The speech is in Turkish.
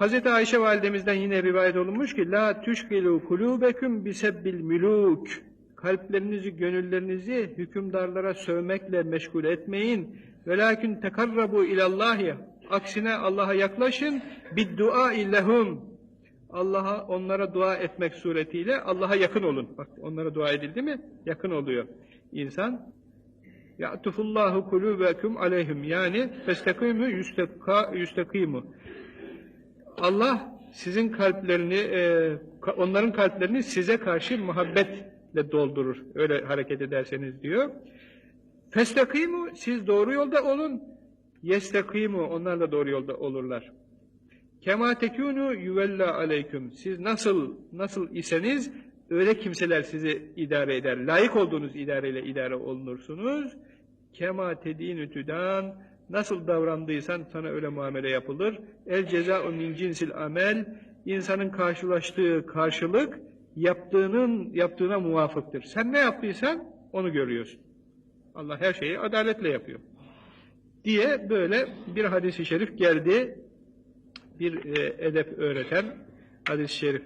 Hz. Ayşe validemizden yine rivayet olunmuş ki la tüşkilu kulubeküm bisebbil müluk kalplerinizi, gönüllerinizi hükümdarlara sövmekle meşgul etmeyin. Velakin tekarrabu ilallahi aksine Allah'a yaklaşın biddua illehum Allah'a onlara dua etmek suretiyle Allah'a yakın olun. Bak onlara dua edildi mi yakın oluyor insan. Ya'tufullahu kulubeküm aleyhim yani festakimu yustakka yustakimu. Allah sizin kalplerini, e, onların kalplerini size karşı muhabbetle doldurur. Öyle hareket ederseniz diyor. Festakimu siz doğru yolda olun. Yestakimu onlar da doğru yolda olurlar. Kema tekunu yuvella aleyküm. Siz nasıl nasıl iseniz öyle kimseler sizi idare eder. Layık olduğunuz idareyle idare olunursunuz. Kema tedinü tüdan. Nasıl davrandıysan sana öyle muamele yapılır. El ceza'u min cinsil amel. İnsanın karşılaştığı karşılık yaptığının yaptığına muvafıktır. Sen ne yaptıysan onu görüyorsun. Allah her şeyi adaletle yapıyor. Diye böyle bir hadis-i şerif geldi bir e, edep öğreten hadis-i şerif.